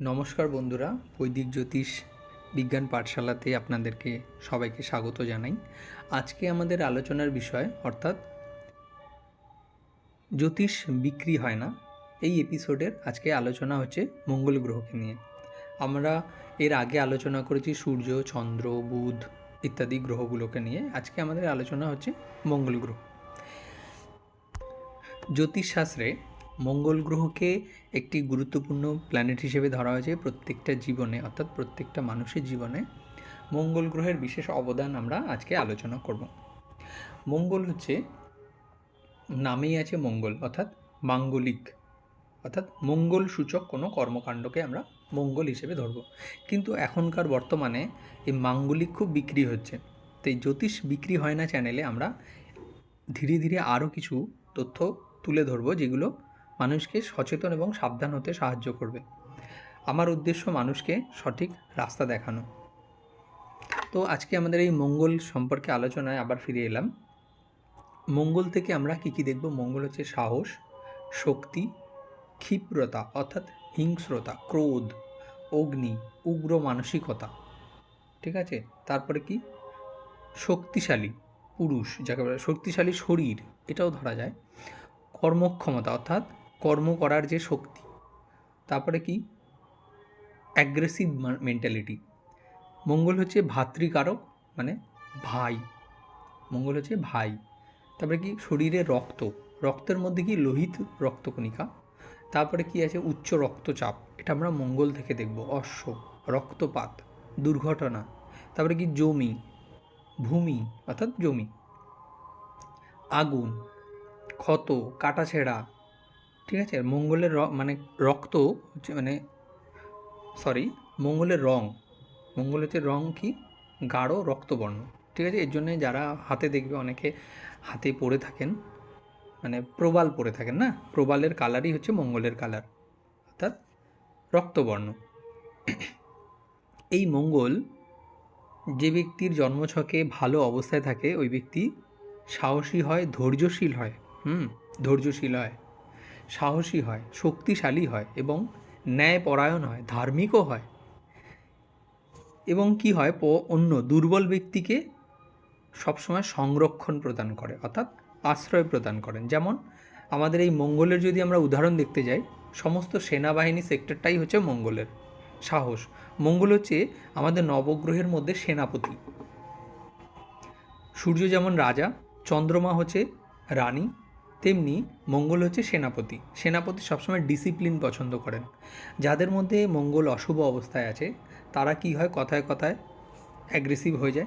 নমস্কার বন্ধুরা, বৈদিক জ্যোতিষ বিজ্ঞান পাঠশালাতে আপনাদেরকে সবাইকে স্বাগত জানাই। আজকে আমাদের আলোচনার বিষয় অর্থাৎ জ্যোতিষ বিক্রি হয় না। এই এপিসোডের আজকে আলোচনা হচ্ছে মঙ্গল গ্রহকে নিয়ে। আমরা এর আগে আলোচনা করেছি সূর্য, চন্দ্র, বুধ ইত্যাদি গ্রহগুলোকে নিয়ে। আজকে আমাদের আলোচনা হচ্ছে মঙ্গল গ্রহ। জ্যোতিষশাস্ত্রে মঙ্গল গ্রহকে একটি গুরুত্বপূর্ণ প্ল্যানেট হিসেবে ধরা হয়েছে প্রত্যেকটা জীবনে, অর্থাৎ প্রত্যেকটা মানুষের জীবনে। মঙ্গল গ্রহের বিশেষ অবদান আমরা আজকে আলোচনা করব। মঙ্গল হচ্ছে নামেই আছে মঙ্গল, অর্থাৎ মাঙ্গলিক, অর্থাৎ মঙ্গল সূচক কোনো কর্মকাণ্ডকে আমরা মঙ্গল হিসেবে ধরব। কিন্তু এখনকার বর্তমানে এই মাঙ্গলিক খুব বিক্রি হচ্ছে। তো এই জ্যোতিষ বিক্রি হয় না চ্যানেলে আমরা ধীরে ধীরে আরও কিছু তথ্য তুলে ধরবো যেগুলো মানুষকে সচেতন এবং সাবধান হতে সাহায্য করবে। আমার উদ্দেশ্য মানুষকে সঠিক রাস্তা দেখানো। তো আজকে আমাদের এই মঙ্গল সম্পর্কে আলোচনায় আবার ফিরে এলাম। মঙ্গল থেকে আমরা কী কী দেখব? মঙ্গল হচ্ছে সাহস, শক্তি, ক্ষিপ্রতা, অর্থাৎ হিংস্রতা, ক্রোধ, অগ্নি, উগ্র মানসিকতা। ঠিক আছে? তারপরে কি? শক্তিশালী পুরুষ, যাকে বলে শক্তিশালী শরীর, এটাও ধরা যায়। কর্মক্ষমতা, অর্থাৎ কর্ম করার যে শক্তি, তারপরে কি? অ্যাগ্রেসিভ মেন্টালিটি মঙ্গল হচ্ছে ভাতৃকারক মানে ভাই। মঙ্গল হচ্ছে ভাই। তারপরে কি? শরীরে রক্ত। রক্তের মধ্যে কি? লোহিত রক্তকণিকা। তারপরে কি আছে? উচ্চ রক্তচাপ। এটা আমরা মঙ্গল থেকে দেখব। অশ্ব, রক্তপাত, দুর্ঘটনা। তারপরে কি? জমি, ভূমি, অর্থাৎ জমি। আগুন, ক্ষত, কাটাছেঁড়া ঠিক আছে? মঙ্গলের র মানে রক্ত হচ্ছে মানে সরি মঙ্গলের রং। মঙ্গলের হচ্ছে রং কি? গাঢ় রক্তবর্ণ। ঠিক আছে? এর জন্যে যারা হাতে দেখবে অনেকে হাতে পরে থাকেন মানে প্রবাল পরে থাকেন, না? প্রবালের কালারই হচ্ছে মঙ্গলের কালার, অর্থাৎ রক্তবর্ণ। এই মঙ্গল যে ব্যক্তির জন্মছকে ভালো অবস্থায় থাকে, ওই ব্যক্তি সাহসী হয়, ধৈর্যশীল হয়। হুম? ধৈর্যশীল হয়। সাহসী হয়, শক্তিশালী হয় এবং ন্যায়পরায়ণ হয়, ধার্মিকও হয়। এবং কি হয় অন্য দুর্বল ব্যক্তিকে সবসময় সংরক্ষণ প্রদান করে, অর্থাৎ আশ্রয় প্রদান করেন। যেমন আমাদের এই মঙ্গলের যদি আমরা উদাহরণ দেখতে যাই, সমস্ত সেনাবাহিনী সেক্টরটাই হচ্ছে মঙ্গলের সাহস। মঙ্গল হচ্ছে আমাদের নবগ্রহের মধ্যে সেনাপতি। সূর্য যেমন রাজা, চন্দ্রমা হচ্ছে রানী তেমনি মঙ্গল হচ্ছে সেনাপতি। সেনাপতি সবসময় ডিসিপ্লিন পছন্দ করেন। যাদের মধ্যে মঙ্গল অশুভ অবস্থায় আছে, তারা কি হয় কথায় কথায় অ্যাগ্রেসিভ হয়ে যায়,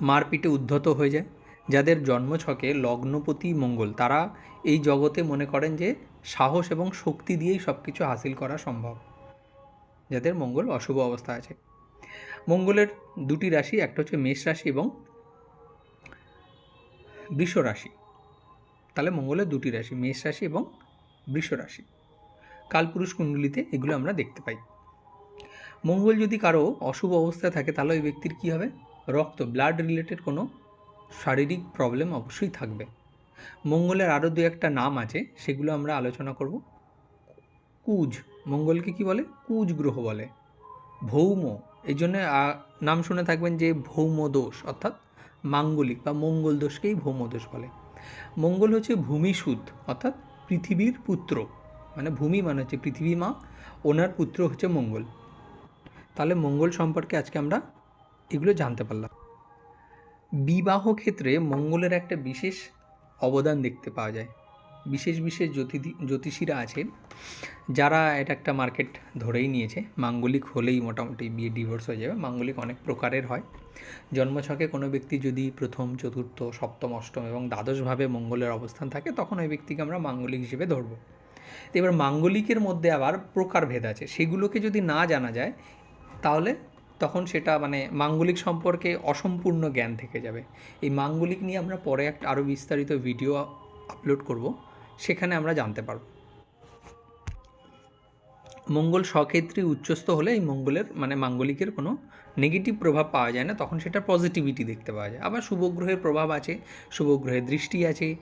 মারপিটে উদ্ধত হয়ে যায়। যাদের জন্মছকে লগ্নপতি মঙ্গল, তারা এই জগতে মনে করেন যে সাহস এবং শক্তি দিয়েই সব কিছু হাসিল করা সম্ভব। যাদের মঙ্গল অশুভ অবস্থা আছে। মঙ্গলের দুটি রাশি, একটা হচ্ছে মেষ রাশি এবং বৃষ রাশি। তাহলে মঙ্গলের দুটি রাশি, মেষ রাশি এবং বৃষ রাশি। কালপুরুষ কুণ্ডলিতে এগুলো আমরা দেখতে পাই। মঙ্গল যদি কারও অশুভ অবস্থায় থাকে, তাহলে ওই ব্যক্তির কী হবে? রক্ত ব্লাড রিলেটেড কোনো শারীরিক প্রবলেম অবশ্যই থাকবে। মঙ্গলের আরও দু একটা নাম আছে, সেগুলো আমরা আলোচনা করব। কুজ, মঙ্গলকে কি বলে? কুজ গ্রহ বলে। ভৌম, এই জন্যে নাম শুনে থাকবেন যে ভৌম দোষ অর্থাৎ মাঙ্গলিক বা মঙ্গল দোষকেই ভৌম দোষ বলে। মঙ্গল হচ্ছে ভূমিসুদ অর্থাৎ পৃথিবীর পুত্র। মানে ভূমি মানে হচ্ছে পৃথিবী মা, ওনার পুত্র হচ্ছে মঙ্গল। তাহলে মঙ্গল সম্পর্কে আজকে আমরা এগুলো জানতে পারলাম। বিবাহ ক্ষেত্রে মঙ্গলের একটা বিশেষ অবদান দেখতে পাওয়া যায়। বিশেষ বিশেষ জ্যোতি জ্যোতিষীরা আছে যারা এটা একটা মার্কেট ধরেই নিয়েছে। মাঙ্গলিক হলেই মোটামুটি বিয়ে ডিভোর্স হয়ে যাবে। মাঙ্গলিক অনেক প্রকারের হয়। জন্মছকে কোনো ব্যক্তি যদি প্রথম, চতুর্থ, সপ্তম, অষ্টম এবং দ্বাদশভাবে মঙ্গলের অবস্থান থাকে, তখন ওই ব্যক্তিকে আমরা মাঙ্গলিক হিসেবে ধরব। এবার মাঙ্গলিকের মধ্যে আবার প্রকারভেদ আছে। সেগুলোকে যদি না জানা যায়, তাহলে তখন সেটা মানে মাঙ্গলিক সম্পর্কে অসম্পূর্ণ জ্ঞান থেকে যাবে। এই মাঙ্গলিক নিয়ে আমরা পরে একটা আরও বিস্তারিত ভিডিও আপলোড করব। সেখানে আমরা জানতে পারব। মঙ্গল সক্ষেত্রে উচ্চস্থ হলে এই মঙ্গলের মানে মাঙ্গলিকের কোনো নেগেটিভ প্রভাব পাওয়া যায় না, তখন সেটা পজিটিভিটি দেখতে পাওয়া যায়। আবার শুভগ্রহের প্রভাব আছে শুভগ্রহের দৃষ্টি আছে,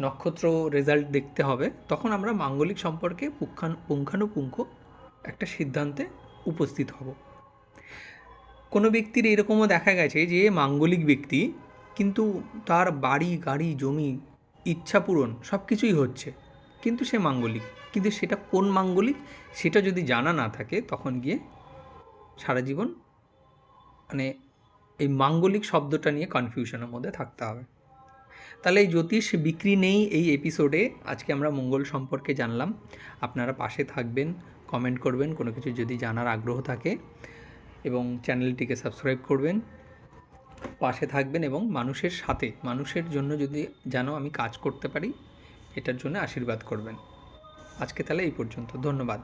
নক্ষত্র রেজাল্ট দেখতে হবে, তখন আমরা মাঙ্গলিক সম্পর্কে পুঙ্খানু, পুঙ্খানুপুঙ্খ একটা সিদ্ধান্তে উপস্থিত হব। কোনো ব্যক্তির এরকমও দেখা গেছে যে মাঙ্গলিক ব্যক্তি কিন্তু তার বাড়ি, গাড়ি, জমি ইচ্ছা পূরণ সব কিছুই হচ্ছে। কিন্তু সে মাঙ্গলিক। কিন্তু সেটা কোন মাঙ্গলিক? সেটা যদি জানা না থাকে, তখন গিয়ে সারা জীবন মানে এই মাঙ্গলিক শব্দটা নিয়ে কনফিউশনের মধ্যে থাকতে হবে। তাহলে এই জ্যোতিষ বিক্রি নেই এই এপিসোডে আজকে আমরা মঙ্গল সম্পর্কে জানলাম। আপনারা পাশে থাকবেন কমেন্ট করবেন, কোনো কিছু যদি জানার আগ্রহ থাকে এবং চ্যানেলটিকে সাবস্ক্রাইব করবেন। পাশে থাকবেন এবং মানুষের সাথে, মানুষের জন্য যদি যেন আমি কাজ করতে পারি, এটার জন্য আশীর্বাদ করবেন। আজকে তাহলে এই পর্যন্ত। ধন্যবাদ।